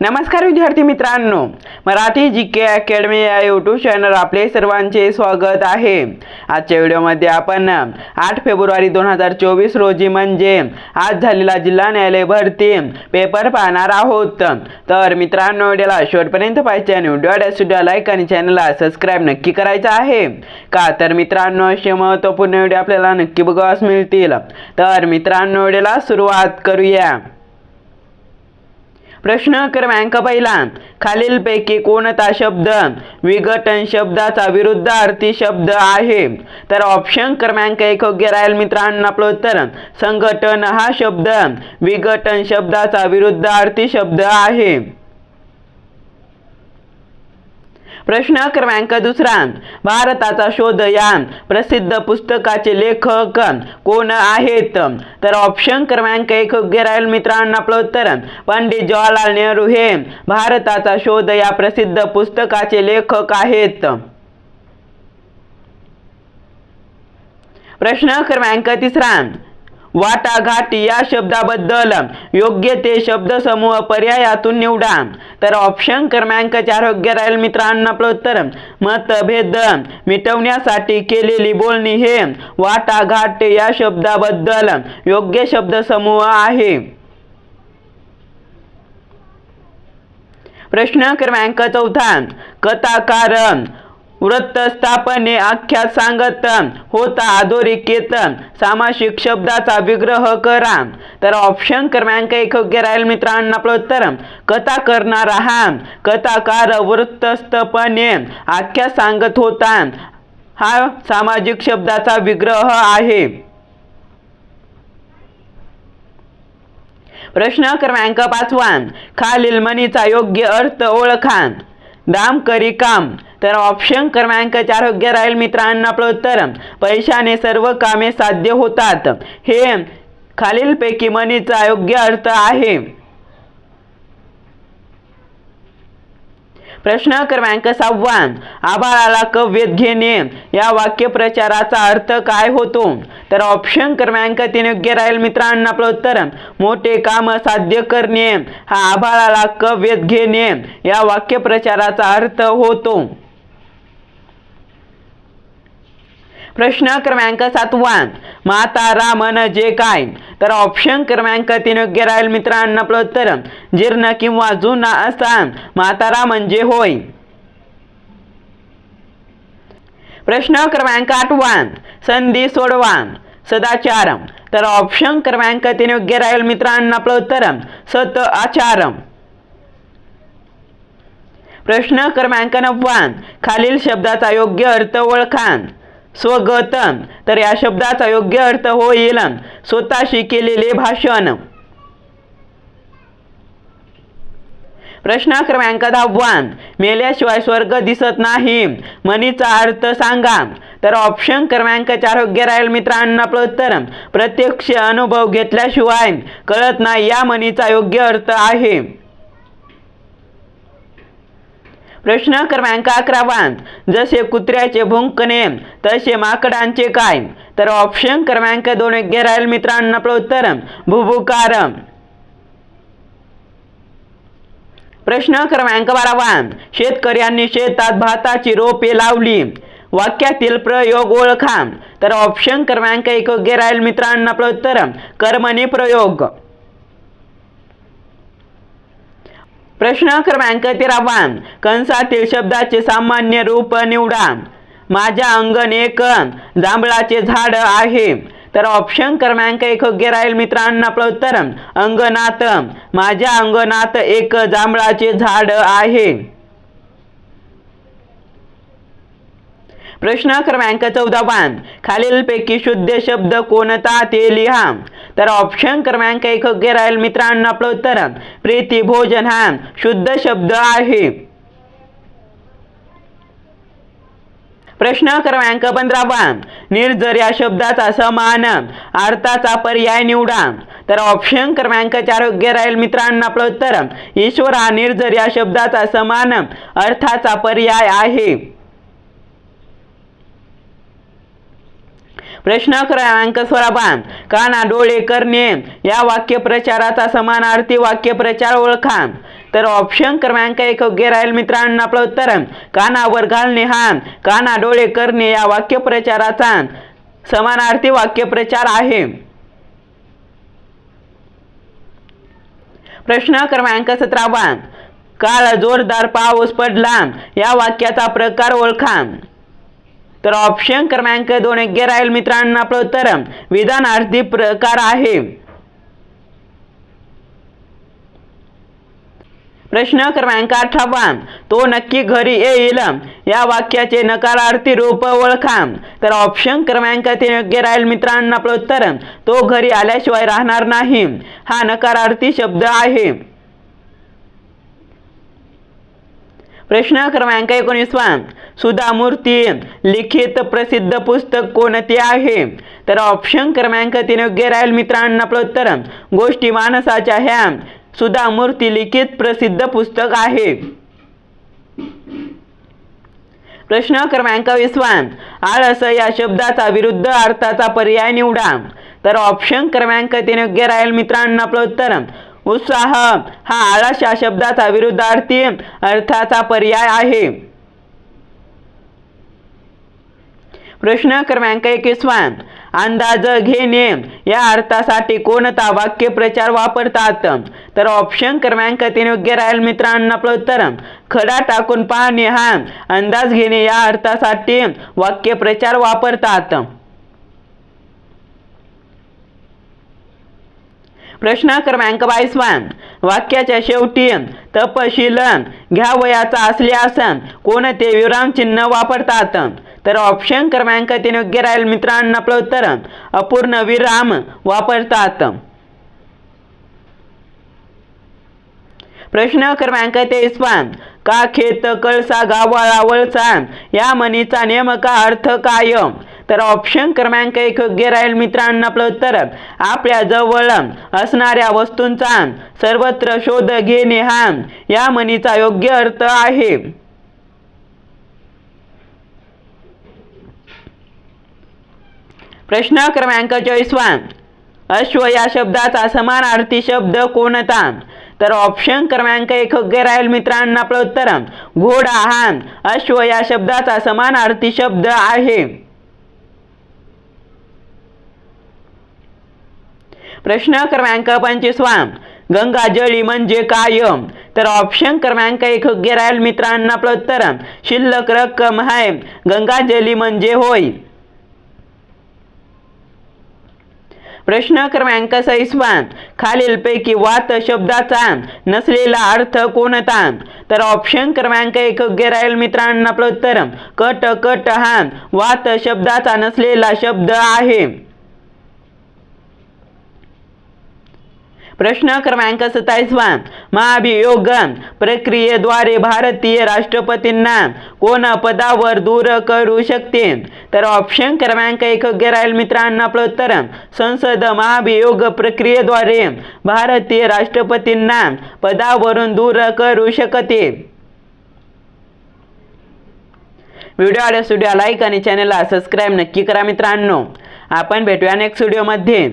नमस्कार विद्यार्थी मित्रांनो. मराठी जी के अकॅडमी या यूट्यूब चॅनल आपले सर्वांचे स्वागत आहे. आजच्या व्हिडिओमध्ये आपण आठ फेब्रुवारी दोन हजार चोवीस रोजी म्हणजे आज झालेला जिल्हा न्यायालय भरती पेपर पाहणार आहोत. तर मित्रांनो व्हिडिओला शेवटपर्यंत पाहिजे आणि व्हिडिओ सुद्धा लाईक आणि चॅनलला सबस्क्राईब नक्की करायचं आहे. का तर मित्रांनो असे महत्त्वपूर्ण व्हिडिओ आपल्याला नक्की बघावास मिळतील. तर मित्रांनो व्हिडिओला सुरुवात करूया. प्रश्न क्रमांक पहिला खालीलपैकी कोणता शब्द विघटन शब्दाचा विरुद्ध अर्थी शब्द आहे? तर ऑप्शन क्रमांक एक योग्य राहील मित्रांनो आपलं उत्तर. संघटन हा शब्द विघटन शब्दाचा विरुद्ध अर्थी शब्द आहे. प्रश्न क्रमांक दुसरा भारताचा शोध या प्रसिद्ध पुस्तकाचे लेखक कोण आहेत? तर ऑप्शन क्रमांक एक योग्य राहील मित्रांनो आपलं उत्तर. पंडित जवाहरलाल नेहरू हे भारताचा शोध या प्रसिद्ध पुस्तकाचे लेखक आहेत. प्रश्न क्रमांक तिसरा वाटाघाटी या शब्दाबद्दल. योग्य ते शब्दसमूह पर्यायातून निवडा. तर ऑप्शन क्रमांक चार योग्य राहील मित्रांनो आपलं उत्तर. मतभेद. मिटवण्यासाठी केलेली बोलणी हे वाटाघाट या शब्दाबद्दल. योग्य शब्दसमूह आहे. प्रश्न क्रमांक चौथा. कथाकार. वृत्तस्थापने आख्यात सांगत होता अधोरेखित. सामासिक शब्दाचा विग्रह करा. तर ऑप्शन क्रमांक एक योग्य राहील मित्रांनो आपलं उत्तर. कथा करणारा हा कथाकार वृत्तस्थपणे आख्यात सांगत होता. हा सामाजिक शब्दाचा विग्रह आहे. प्रश्न क्रमांक पाचवा. खालील मनीचा योग्य अर्थ ओळखा. दाम करी काम. तर ऑप्शन क्रमांक चार योग्य राहील मित्रांनो आपलं उत्तर. पैशाने सर्व कामे साध्य होतात. हे खालीलपैकी मनीचा योग्य अर्थ आहे. प्रश्न क्रमांक सहावा आभाळाला कव्येत घेणे. या वाक्यप्रचाराचा अर्थ काय होतो? तर ऑप्शन क्रमांक तीन योग्य राहील मित्रांनो आपलं उत्तर. मोठे काम साध्य करणे. हा आभाळाला कव्यत घेणे. या वाक्यप्रचाराचा अर्थ होतो. प्रश्न क्रमांक सातवा मातारा म्हणजे काय? तर ऑप्शन क्रमांक तीन योग्य राहील मित्रांनो आपलं उत्तर जीर्ण किंवा जुना असा म्हातारा म्हणजे होय? प्रश्न क्रमांक आठवा संधी सोडवा सदाचार तर ऑप्शन क्रमांक तीन योग्य राहील मित्रांनो आपलं उत्तर सत आचार प्रश्न क्रमांक नववा खालील शब्दाचा योग्य अर्थ ओळखा स्वगत तर या शब्दाचा योग्य अर्थ होईल स्वतःशी केलेले भाषण. प्रश्न क्रमांक दहावा मेल्याशिवाय स्वर्ग दिसत नाही. म्हणीचा अर्थ सांगा. तर ऑप्शन क्रमांक चार योग्य राहील मित्रांना आपलं उत्तर प्रत्यक्ष अनुभव घेतल्याशिवाय कळत नाही. या म्हणीचा योग्य अर्थ आहे. प्रश्न क्रमांक अकरावांत जसे कुत्र्याचे भुंकणे तसे माकडांचे काय तर ऑप्शन क्रमांक दोन योग्य राहील मित्रांनो आपलं उत्तर. भुभुकार प्रश्न क्रमांक बारावा शेतकऱ्यांनी शेतात भाताची रोपे लावली. वाक्यातील प्रयोग ओळखा. तर ऑप्शन क्रमांक एक योग्य राहील मित्रांनो आपलं उत्तर. कर्मणी प्रयोग. प्रश्न क्रमांक तेरावा. कंसातील शब्दाचे सामान्य रूप निवडा. माझ्या अंगण एक जांभळाचे झाड आहे. तर ऑप्शन क्रमांक एक योग्य राहील मित्रांनो आपलं उत्तर. अंगणात माझ्या अंगणात एक जांभळाचे झाड आहे. प्रश्न क्रमांक चौदावा. खालीलपैकी शुद्ध शब्द कोणता ते लिहा. तर ऑप्शन क्रमांक एक योग्य राहील मित्रांनो आपलं उत्तर प्रीती भोजन हा शुद्ध शब्द आहे. प्रश्न क्रमांक पंधरावा निर्जर या शब्दाचा समान अर्थाचा पर्याय निवडा. तर ऑप्शन क्रमांक चार योग्य राहील मित्रांनो आपलं उत्तर ईश्वर हा निर्जर या शब्दाचा समान अर्थाचा पर्याय आहे. प्रश्न क्रमांक सोळावा काना डोळे करणे या वाक्यप्रचाराचा समानार्थी वाक्यप्रचार ओळखा तर ऑप्शन क्रमांक एक योग्य राहील मित्रांनो आपलं उत्तर. कानावर घालणे हा काना डोळे करणे या वाक्यप्रचाराचा समानार्थी वाक्यप्रचार आहे. प्रश्न क्रमांक सतरावा काल जोरदार पाऊस पडला. या वाक्याचा प्रकार ओळखा तर ऑप्शन क्रमांक दोन योग्य राहील मित्रांनो आपलं उत्तर. विधानार्थी प्रकार आहे. प्रश्न क्रमांक अठरावा तो नक्की घरी येईल. या वाक्याचे नकारार्थी रूप ओळखा. तर ऑप्शन क्रमांक तीन योग्य राहील मित्रांनो आपलं उत्तर. तो घरी आल्याशिवाय राहणार नाही. हा नकारार्थी शब्द आहे. प्रश्न क्रमांक एकोणीसवा सुधा मूर्ती लिखित प्रसिद्ध पुस्तक कोणते आहे? तर ऑप्शन क्रमांक तीन योग्य राहील मित्रांनो आपलं उत्तर. गोष्टी माणसाच्या ह्या. सुधा मूर्ती लिखित प्रसिद्ध पुस्तक आहे. प्रश्न क्रमांक वीसवा आळस या शब्दाचा विरुद्ध अर्थाचा पर्याय निवडा. तर ऑप्शन क्रमांक तीन योग्य राहील मित्रांनो आपलं उत्तर. उत्साह हा आळस या शब्दाचा विरुद्धार्थी अर्थाचा पर्याय आहे. प्रश्न क्रमांक एकवीसवा. अंदाज घेणे. या अर्थासाठी कोणता वाक्यप्रचार वापरतात? तर ऑप्शन क्रमांक तीन योग्य राहील मित्रांना. आपलं उत्तर खडा टाकून पाहणे हा. अंदाज घेणे या अर्थासाठी वाक्यप्रचार वापरतात. प्रश्न क्रमांक बावीसवान वाक्याच्या शेवटी तपशीलन घ्यावयाचा असल्यास कोणते विरामचिन्ह वापरतात? तर ऑप्शन क्रमांक तीन योग्य राहील. मित्रांना आपलं उत्तर अपूर्ण विराम वापरतात. प्रश्न क्रमांक तेवीसवा. का खेत कळसा गावाळा वळसा या म्हणीचा नेमका अर्थ काय? तर ऑप्शन क्रमांक एक योग्य राहील मित्रांनो आपलं उत्तर. आपल्या जवळ असणाऱ्या वस्तूंचा सर्वत्र शोध घेणे हा या म्हणीचा योग्य अर्थ आहे. प्रश्न क्रमांक चोवीसवा. अश्व या शब्दाचा समानार्थी शब्द कोणता? तर ऑप्शन क्रमांक एक योग्य राहील मित्रांना आपलं उत्तर. घोडा हा अश्व या शब्दाचा समानार्थी शब्द आहे. प्रश्न क्रमांक पंचवीसवा. गंगाजळी म्हणजे काय तर ऑप्शन क्रमांक एक योग्य राहील मित्रांना आपलं उत्तर. शिल्लक रक्कम आहे. गंगाजली म्हणजे होय. प्रश्न क्रमांक सहीसवा खालीलपैकी वात शब्दाचा नसलेला अर्थ कोणता? तर ऑप्शन क्रमांक एक योग्य राहील मित्रांना आपलं उत्तर. कट कट हा वात शब्दाचा नसलेला शब्द आहे. प्रश्न क्रमांक सत्तावीसवा. महाभियोग प्रक्रियेद्वारे भारतीय राष्ट्रपतींना कोण पदावर दूर करू शकते? तर ऑप्शन क्रमांक एक योग्य राहील मित्रांनो आपलं उत्तर. संसद महाभियोग प्रक्रियेद्वारे भारतीय राष्ट्रपतींना पदावरून दूर करू शकते. व्हिडिओ आवडल्यास स्टुडिओ लाईक आणि चॅनलला सबस्क्राईब नक्की करा मित्रांनो. आपण भेटूया नेक्स्ट व्हिडिओमध्ये